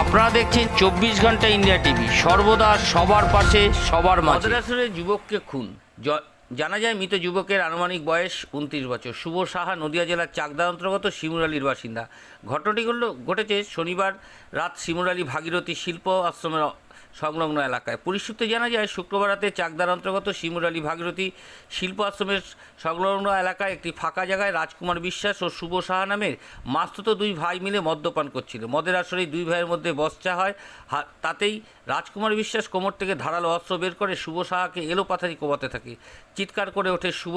আপনারা দেখছেন চব্বিশ ঘণ্টা ইন্ডিয়া টিভি। সর্বদা সবার পাশে, সবার মাঝে। যুবককে খুন। জানা যায় মৃত যুবকের আনুমানিক বয়স উনত্রিশ বছর। শুভ সাহা নদিয়া জেলার চাকদা অন্তর্গত শিমুরালির বাসিন্দা। ঘটনাটি ঘটেছে শনিবার রাত শিমুরালি ভাগীরথী শিল্প আশ্রমের সংলগ্ন এলাকায়। পুলিশ সূত্রে জানা যায়, শুক্রবার রাতে চাকদার অন্তর্গত শিমুরালি ভাগীরথী শিল্প আশ্রমের সংলগ্ন এলাকায় একটি ফাঁকা জায়গায় রাজকুমার বিশ্বাস ও শুভ সাহা নামের মাস্তুত দুই ভাই মিলে মদ্যপান করছিল। মদের আসরেই দুই ভাইয়ের মধ্যে বচসা হয়। তাতেই রাজকুমার বিশ্বাস কোমর থেকে ধারালো অস্ত্র বের করে শুভ সাহাকে এলো পাথারি কোবাতে থাকে। চিৎকার করে ওঠে শুভ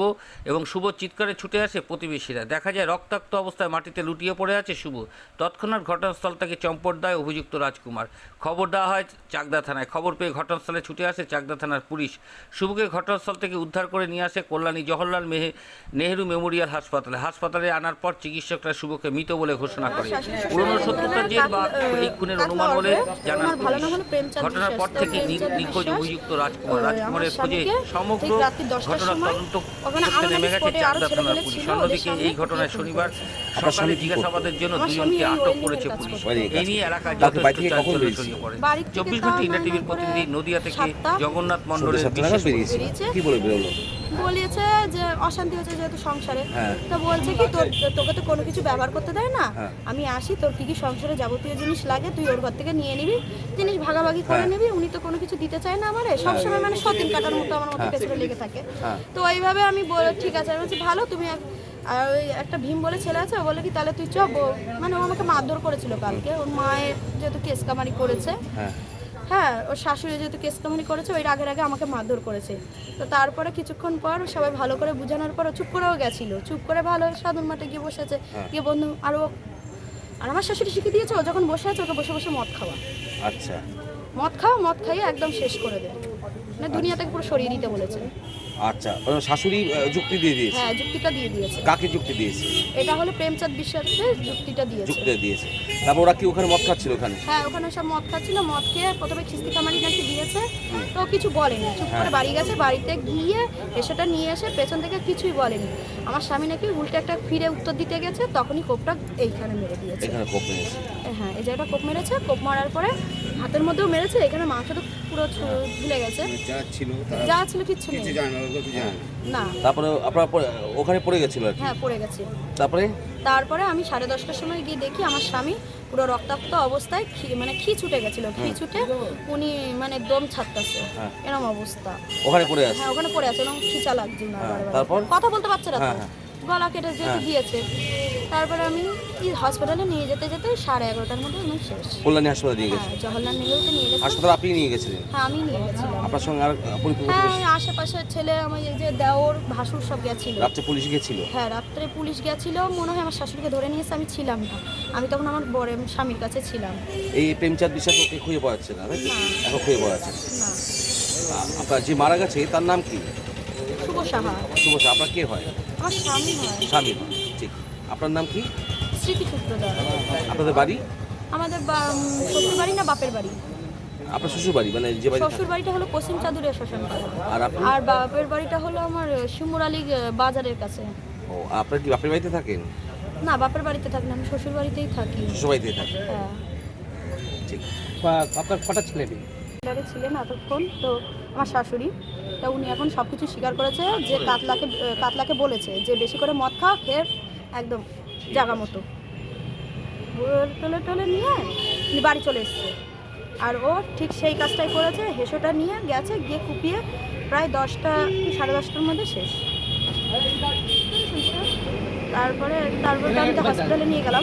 এবং শুভ চিৎকারে ছুটে আসে প্রতিবেশীরা। দেখা যায়, রক্তাক্ত অবস্থায় মাটিতে লুটিয়ে পড়ে আছে শুভ। তৎক্ষণাৎ ঘটনাস্থল থেকে চম্পট দেয় অভিযুক্ত রাজকুমার। খবর দেওয়া হয় চাকদা থানায় খবর পেয়ে ঘটনাস্থলে ছুটে আসে চাকদা থানার পুলিশ। শুভকে ঘটনাস্থল থেকে উদ্ধার করে নিয়ে আসে কল্যাণী জওহরলাল মেহে নেহেরু মেমোরিয়াল হাসপাতালে। হাসপাতালে আনার পর চিকিৎসকরা শুভকে মৃত বলে ঘোষণা করে। পুরনো শত্রুতার জের বা এই খুনের অনুমান বলে জানান পুলিশ। ঘটনার পর থেকে নিখোঁজ অভিযুক্ত রাজকুমার। রাজকুমারের খোঁজে সমগ্র ঘটনার তদন্ত করতে নেমে গেছে চাকদা থানার পুলিশ। অন্যদিকে এই ঘটনায় শনিবার। সকালে জিজ্ঞাসাবাদের জন্য দুজনকে আটক করেছে পুলিশ। নিয়ে এলাকায় যথেষ্ট চাঞ্চল্য ছড়িয়ে পড়ে। চব্বিশ ঘণ্টা ইন্ডিয়া টিভির প্রতিনিধি নদিয়া থেকে জগন্নাথ মন্ডলের বিশেষ। কি বলে বেরোলো? বলেছে যে অশান্তি হচ্ছে যেহেতু সংসারে। হ্যাঁ। তো বলছে কি তোর তোকে তো কোনো কিছু ব্যবহার করতে দেয় না। হ্যাঁ। আমি আসি তোর কি কি সংসারে যাবতীয় জিনিস লাগে তুই ওর ঘর থেকে নিয়ে নিবি। জিনিস ভাগাভাগি করে হ্যাঁ। নিবি উনি তো কোনো কিছু দিতে চায় না আমারে। সবসময় মানে সতিন কাটার মতো আমার মতো পেছনে লেগে থাকে। তো ওইভাবে আমি বলে ঠিক আছে। আমি বলছি ভালো তুমি এক- আর ওই একটা ভীম বলে ছেলে আছে ও বলে কি তাহলে তুই চ মানে ও আমাকে মারধর করেছিল কালকে। ওর মায়ের যেহেতু কেস কামারি করেছে হ্যাঁ। হ্যাঁ ওর শাশুড়ি যেহেতু কেস কামানি করেছে ওই আগের আগে আমাকে মারধর করেছে। তো তারপরে কিছুক্ষণ পর সবাই ভালো করে বোঝানোর পর ও চুপ করেও গেছিল। চুপ করে ভালো সাধন মাঠে গিয়ে বসেছে। হ্যাঁ। গিয়ে বন্ধু আরও আর আমার শাশুড়ি শিখিয়ে দিয়েছে ও যখন বসে আছে ওকে বসে বসে মদ খাওয়া। আচ্ছা। মদ খাওয়া মদ খাইয়ে একদম শেষ করে দেয়। মানে দুনিয়া থেকে পুরো সরিয়ে দিতে বলেছে। আচ্ছা শাশুড়ি যুক্তি দিয়ে দিয়েছে? হ্যাঁ যুক্তিটা দিয়ে দিয়েছে। কাকে যুক্তি দিয়েছে? এটা হলো প্রেমচাঁদ বিশ্বাসের যুক্তিটা দিয়েছে। যুক্তি দিয়েছে। তারপর ওরা কি ওখানে মদ খাচ্ছিল ওখানে? হ্যাঁ ওখানে সব মদ খাচ্ছিল। মদ খেয়ে প্রথমে খিস্তি কামারি নাকি দিয়েছে। তো কিছু বলেনি। চুপ করে বাড়ি গেছে বাড়িতে গিয়ে এসেটা নিয়ে এসে পেছন থেকে কিছুই বলেনি। আমার স্বামী নাকি উল্টে একটা ফিরে উত্তর দিতে গেছে তখনই কোপটা এইখানে মেরে দিয়েছে। এখানে কোপ মেরেছে। হ্যাঁ এই জায়গাটা কোপ মেরেছে। কোপ মারার পরে হাতের মধ্যেও মেরেছে এখানে তো পুরো ছু- ঝুলে গেছে। যারা ছিল যা ছিল কিচ্ছু কিছু নেই। না তারপরে আপনার পরে- ওখানে পড়ে গেছিল হ্যাঁ পড়ে গেছে। তারপরে? তারপরে আমি সাড়ে দশটার সময় গিয়ে দেখি আমার স্বামী পুরো রক্তাক্ত অবস্থায় খি- মানে খি ছুটে গেছিল। খি ছুটে উনি মানে দম ছাড়তেছে। হ্যাঁ। এরকম অবস্থা। ওখানে পড়ে আছে? হ্যাঁ ওখানে পড়ে আছে। এবং খিচা লাগছে হ্যাঁ। তারপর? কথা বলতে পারছে না হ্যাঁ, হ্যাঁ। গলা কেটে যেতে হ্যাঁ। দিয়েছে। তারপরে আমি হসপিটালে নিয়ে যেতে যেতে সাড়ে এগারোটার মধ্যে আমি শেষ। কল্যাণী হাসপাতালে দিয়ে গেছে? হ্যাঁ জওহরলাল নেহরুতে নিয়ে গেছে। হাসপাতালে আপনি নিয়ে গেছিলেন? হ্যাঁ আমি নিয়ে গেছিলাম। আপনার সঙ্গে আর হ্যাঁ ওই আশেপাশের ছেলে আমার এই যে দেওর ভাসুর সব গেছিল। রাত্রে পুলিশ গেছিল? হ্যাঁ রাত্রে পুলিশ গেছিল মনে হয় আমার শাশুড়িকে ধরে নিয়েছে আমি ছিলাম না। আমি তখন আমার বড় স্বামীর কাছে ছিলাম। এই প্রেমচাঁদ বিশ্বাস ওকে খুঁজে পাওয়া যাচ্ছে না? এখন খুঁজে পাওয়া যাচ্ছে না আপনার যে মারা গেছে তার নাম কি? শুভ সাহা। শুভ সাহা আপনার কে হয়? আমার স্বামী হয়। স্বামী হয়। ঠিক। আপনার নাম কি? স্মৃতি সূত্রধর। আপনাদের বাড়ি? আমাদের বা- উম, শ্বশুর বাড়ি না বাপের বাড়ি? আপনার শ্বশুর বাড়ি মানে যে বাড়ি শ্বশুর বাড়িটা হলো পশ্চিম চাদুরিয়া শ্মশান আর আপনি? আর বাপের বাড়িটা হলো আমার শিমুরালি বাজারের কাছে। ও আপনার কি বাপের বাড়িতে থাকেন? না বাপের বাড়িতে থাকি না আমি শ্বশুর বাড়িতেই থাকি। শ্বশুর বাড়িতে থাকেন? হ্যাঁ। ঠিক। আপনার কটা ছেলে মেয়ে? বাড়ি ছিলেন এতক্ষণ। তো আমার শাশুড়ি তা উনি এখন সব কিছু স্বীকার করেছে যে কাতলাকে কাতলাকে বলেছে যে বেশি করে মদ খাও খেয়ে একদম জাগা মতো। টলে টলে নিয়ে উনি বাড়ি চলে এসছে। আর ও ঠিক সেই কাজটাই করেছে হেসোটা নিয়ে গেছে গিয়ে কুপিয়ে প্রায় দশটা কি সাড়ে দশটার মধ্যে শেষ। তারপরে তারপরে আমি তো হসপিটালে নিয়ে গেলাম।